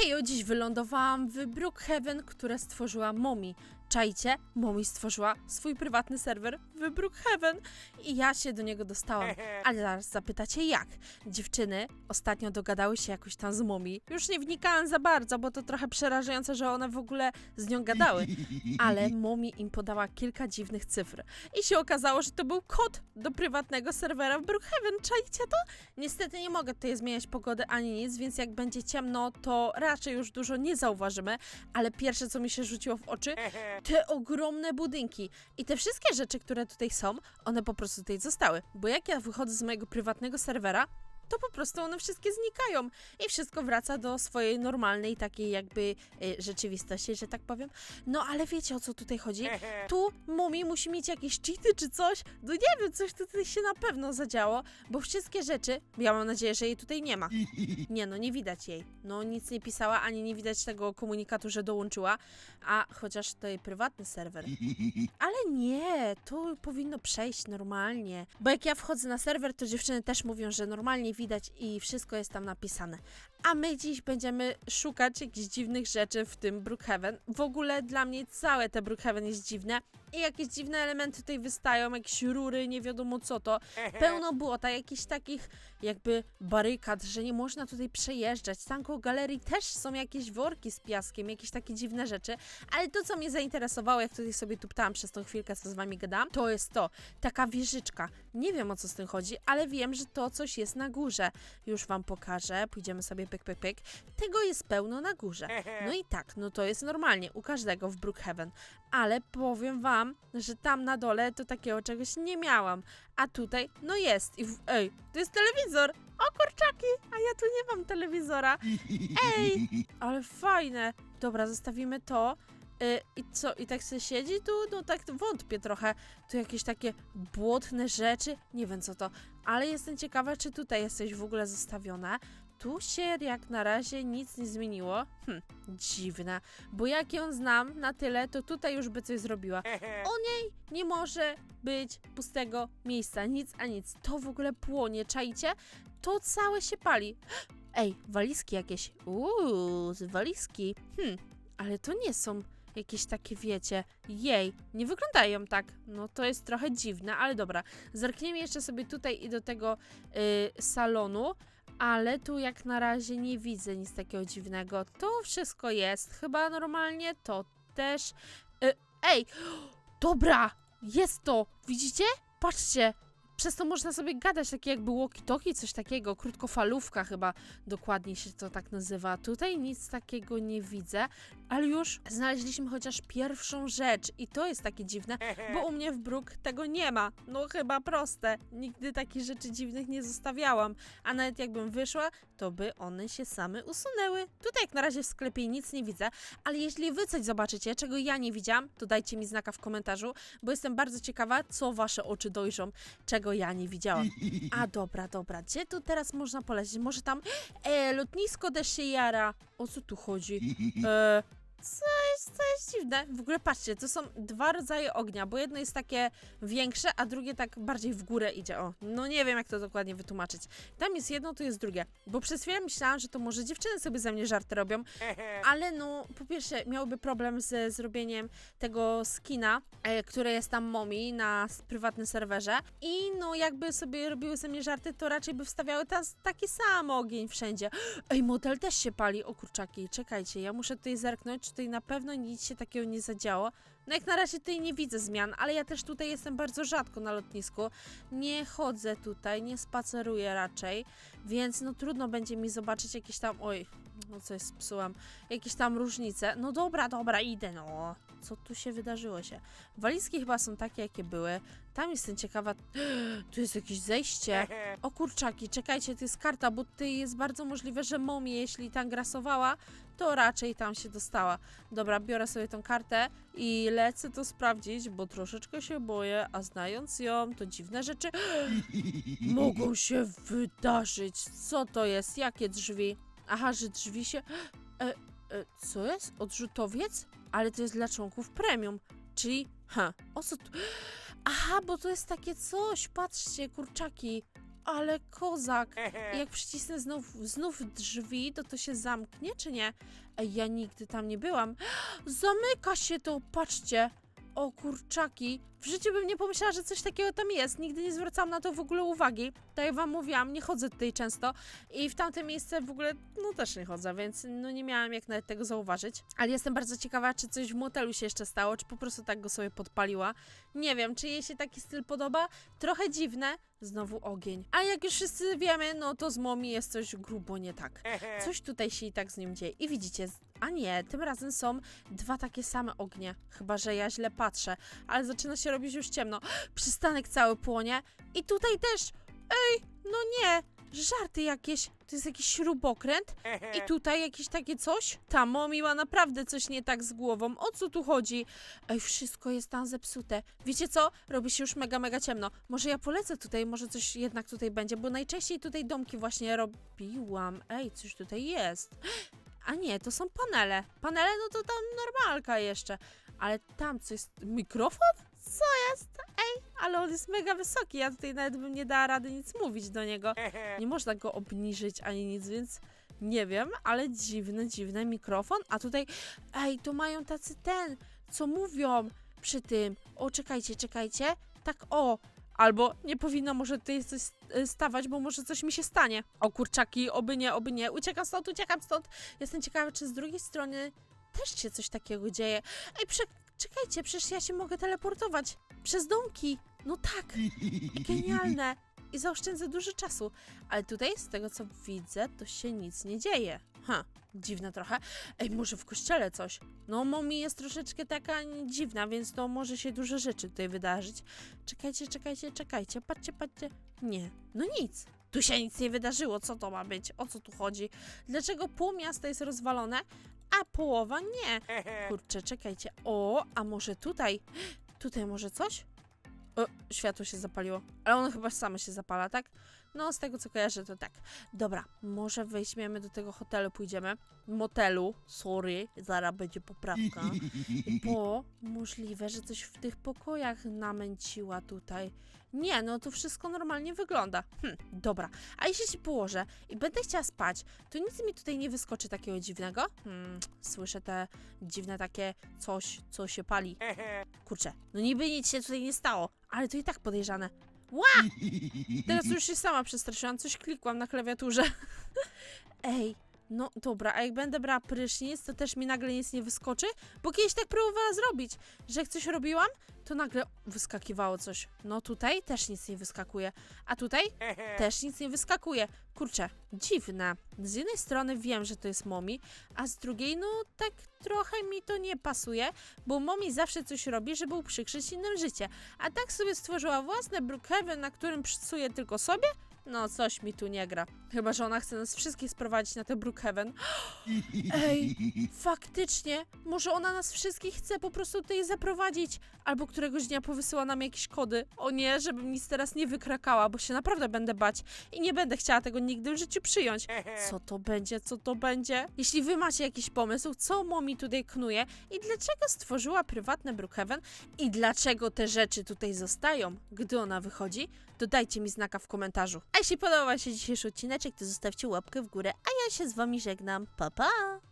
Hejo, dziś wylądowałam w Brookhaven, które stworzyła Momi. Czajcie, Momi stworzyła swój prywatny serwer w Brookhaven i ja się do niego dostałam. Ale zaraz zapytacie jak? Dziewczyny ostatnio dogadały się jakoś tam z Momi. Już nie wnikałam za bardzo, bo to trochę przerażające, że one w ogóle z nią gadały. Ale Momi im podała kilka dziwnych cyfr. I się okazało, że to był kod do prywatnego serwera w Brookhaven. Czajcie to? Niestety nie mogę tutaj zmieniać pogody ani nic, więc jak będzie ciemno, to raczej już dużo nie zauważymy. Ale pierwsze, co mi się rzuciło w oczy, te ogromne budynki. I te wszystkie rzeczy, które tutaj są, one po prostu tutaj zostały. Bo jak ja wychodzę z mojego prywatnego serwera, to po prostu one wszystkie znikają i wszystko wraca do swojej normalnej takiej jakby y, rzeczywistości, że tak powiem. No ale wiecie o co tutaj chodzi? Tu Mumi musi mieć jakieś cheaty czy coś. No nie wiem, coś tutaj się na pewno zadziało, bo wszystkie rzeczy, ja mam nadzieję, że jej tutaj nie ma. Nie no, nie widać jej. No nic nie pisała, ani nie widać tego komunikatu, że dołączyła, a chociaż to jej prywatny serwer. Ale nie, to powinno przejść normalnie. Bo jak ja wchodzę na serwer, to dziewczyny też mówią, że normalnie widać i wszystko jest tam napisane. A my dziś będziemy szukać jakichś dziwnych rzeczy w tym Brookhaven. W ogóle dla mnie całe te Brookhaven jest dziwne. I jakieś dziwne elementy tutaj wystają, jakieś rury, nie wiadomo co to. Pełno błota, jakichś takich jakby barykad, że nie można tutaj przejeżdżać. Tam koło galerii też są jakieś worki z piaskiem, jakieś takie dziwne rzeczy. Ale to, co mnie zainteresowało, jak tutaj sobie tuptałam przez tą chwilkę, co z wami gadałam, to jest to, taka wieżyczka. Nie wiem, o co z tym chodzi, ale wiem, że to coś jest na górze. Już wam pokażę, pójdziemy sobie pyk, pyk, pyk. Tego jest pełno na górze. No i tak, no to jest normalnie u każdego w Brookhaven. Ale powiem wam, że tam na dole to takiego czegoś nie miałam. A tutaj, no jest. I w... Ej, to jest telewizor! O kurczaki! A ja tu nie mam telewizora. Ej, ale fajne. Dobra, zostawimy to. Y, I co, i tak sobie siedzi tu? No tak wątpię trochę. Tu jakieś takie błotne rzeczy. Nie wiem co to. Ale jestem ciekawa, czy tutaj jesteś w ogóle zostawione. Tu się jak na razie nic nie zmieniło. Hm, dziwne. Bo jak ją znam na tyle, to tutaj już by coś zrobiła. O niej nie może być pustego miejsca. Nic a nic. To w ogóle płonie, czajcie? To całe się pali. Ej, walizki jakieś. Uuu, walizki. Hm, ale to nie są jakieś takie, wiecie, jej, nie wyglądają tak. No to jest trochę dziwne, ale dobra. Zerkniemy jeszcze sobie tutaj i do tego y, salonu, ale tu jak na razie nie widzę nic takiego dziwnego. To wszystko jest, chyba normalnie, to też. Y, ej, dobra, jest to, widzicie? Patrzcie, przez to można sobie gadać, takie jakby walkie-talkie, coś takiego, krótkofalówka chyba dokładnie się to tak nazywa. Tutaj nic takiego nie widzę, ale już znaleźliśmy chociaż pierwszą rzecz i to jest takie dziwne, bo u mnie w Brook tego nie ma. No chyba proste. Nigdy takich rzeczy dziwnych nie zostawiałam, a nawet jakbym wyszła, to by one się same usunęły. Tutaj jak na razie w sklepie nic nie widzę, ale jeśli wy coś zobaczycie, czego ja nie widziałam, to dajcie mi znaka w komentarzu, bo jestem bardzo ciekawa, co wasze oczy dojrzą, czego ja nie widziałam. A dobra, dobra, gdzie tu teraz można polecieć? Może tam, e, lotnisko też się jara. O co tu chodzi? E, co jest, co jest dziwne? W ogóle patrzcie, to są dwa rodzaje ognia, bo jedno jest takie większe, a drugie tak bardziej w górę idzie. O, no nie wiem, jak to dokładnie wytłumaczyć. Tam jest jedno, tu jest drugie. Bo przez chwilę myślałam, że to może dziewczyny sobie ze mnie żarty robią, ale no, po pierwsze, miałyby problem ze zrobieniem tego skina, e, które jest tam Momi na s- prywatnym serwerze. I no, jakby sobie robiły ze mnie żarty, to raczej by wstawiały taki sam ogień wszędzie. Ej, model też się pali. O kurczaki, czekajcie, ja muszę tutaj zerknąć, tutaj na pewno nic się takiego nie zadziało. No jak na razie tutaj nie widzę zmian, ale ja też tutaj jestem bardzo rzadko na lotnisku. Nie chodzę tutaj, nie spaceruję raczej, więc no trudno będzie mi zobaczyć jakieś tam... Oj, no coś spsułam. Jakieś tam różnice. No dobra, dobra, idę, no. Co tu się wydarzyło się? Walizki chyba są takie, jakie były. Tam jestem ciekawa... Tu jest jakieś zejście. O kurczaki, czekajcie, to jest karta, bo tutaj jest bardzo możliwe, że momie, jeśli tam grasowała, to raczej tam się dostała. Dobra, biorę sobie tą kartę i lecę to sprawdzić, bo troszeczkę się boję, a znając ją, to dziwne rzeczy mogą się wydarzyć. Co to jest? Jakie drzwi? Aha, że drzwi się... E, e, co jest? Odrzutowiec? Ale to jest dla członków premium, czyli... Ha, o co tu... Aha, bo to jest takie coś, patrzcie, kurczaki. ale kozak. I jak przycisnę znów, znów drzwi, to to się zamknie, czy nie? Ej, ja nigdy tam nie byłam. Zamyka się to, patrzcie. O kurczaki, w życiu bym nie pomyślała, że coś takiego tam jest. Nigdy nie zwracałam na to w ogóle uwagi. Tak jak wam mówiłam, nie chodzę tutaj często i w tamte miejsce w ogóle, no też nie chodzę, więc no nie miałam jak nawet tego zauważyć. Ale jestem bardzo ciekawa, czy coś w motelu się jeszcze stało, czy po prostu tak go sobie podpaliła. Nie wiem, czy jej się taki styl podoba. Trochę dziwne. Znowu ogień. A jak już wszyscy wiemy, no to z Momi jest coś grubo nie tak. Coś tutaj się i tak z nim dzieje. I widzicie, a nie, tym razem są dwa takie same ognie. Chyba, że ja źle patrzę. Ale zaczyna się robić już ciemno. Przystanek cały płonie. I tutaj też. Ej, no nie. Żarty jakieś. To jest jakiś śrubokręt. I tutaj jakieś takie coś? Ta Momi ma naprawdę coś nie tak z głową. O co tu chodzi? Ej, wszystko jest tam zepsute. Wiecie co? Robi się już mega, mega ciemno. Może ja polecę tutaj, może coś jednak tutaj będzie, bo najczęściej tutaj domki właśnie robiłam. Ej, coś tutaj jest. A nie, to są panele. Panele, no to tam normalka jeszcze. Ale tam co jest? Mikrofon? Co jest? Ej, ale on jest mega wysoki. Ja tutaj nawet bym nie dała rady nic mówić do niego. Nie można go obniżyć ani nic, więc nie wiem, ale dziwny, dziwny mikrofon. A tutaj, ej, to mają tacy ten, co mówią przy tym. O, czekajcie, czekajcie. Tak, o. Albo nie powinno może tutaj coś y, stawać, bo może coś mi się stanie. O kurczaki, oby nie, oby nie. Uciekam stąd, uciekam stąd. Jestem ciekawa, czy z drugiej strony też się coś takiego dzieje. Ej, prze czekajcie, przecież ja się mogę teleportować przez domki. No tak, genialne. I zaoszczędzę dużo czasu. Ale tutaj, z tego co widzę, to się nic nie dzieje. Ha, dziwne trochę. Ej, może w kościele coś? No, Momi jest troszeczkę taka dziwna, więc to może się dużo rzeczy tutaj wydarzyć. Czekajcie, czekajcie, czekajcie, patrzcie, patrzcie. Nie, no nic. Tu się nic nie wydarzyło, co to ma być? O co tu chodzi? Dlaczego pół miasta jest rozwalone, a połowa nie? Kurczę, czekajcie. O, a może tutaj? Tutaj może coś? O, światło się zapaliło. Ale ono chyba samo się zapala, tak? No, z tego co kojarzę, to tak. Dobra, może weźmiemy do tego hotelu, pójdziemy. Motelu, sorry, zaraz będzie poprawka. Bo możliwe, że coś w tych pokojach namęciła tutaj. Nie, no to wszystko normalnie wygląda. Hm, dobra. A jeśli się położę i będę chciała spać, to nic mi tutaj nie wyskoczy takiego dziwnego? Hmm, słyszę te dziwne takie coś, co się pali. Kurczę, no niby nic się tutaj nie stało, ale to i tak podejrzane. Ła! Teraz już się sama przestraszyłam, coś klikłam na klawiaturze. Ej, no dobra, a jak będę brała prysznic, to też mi nagle nic nie wyskoczy? Bo kiedyś tak próbowała zrobić, że jak coś robiłam, to nagle wyskakiwało coś. No tutaj też nic nie wyskakuje. A tutaj też nic nie wyskakuje. Kurczę, dziwne. Z jednej strony wiem, że to jest Momi, a z drugiej, no tak trochę mi to nie pasuje, bo Momi zawsze coś robi, żeby uprzykrzyć innym życie. A tak sobie stworzyła własne Brookhaven, na którym psuje tylko sobie? No, coś mi tu nie gra. Chyba, że ona chce nas wszystkich sprowadzić na te Brookhaven. Ej, faktycznie, może ona nas wszystkich chce po prostu tutaj zaprowadzić, albo któregoś dnia powysyła nam jakieś kody. O nie, żebym nic teraz nie wykrakała, bo się naprawdę będę bać i nie będę chciała tego nigdy w życiu przyjąć. Co to będzie, co to będzie? Jeśli wy macie jakiś pomysł, co Momi tutaj knuje i dlaczego stworzyła prywatne Brookhaven i dlaczego te rzeczy tutaj zostają, gdy ona wychodzi, to dajcie mi znaka w komentarzu. A jeśli podobał wam się dzisiejszy odcineczek, to zostawcie łapkę w górę, a ja się z wami żegnam. Pa, pa!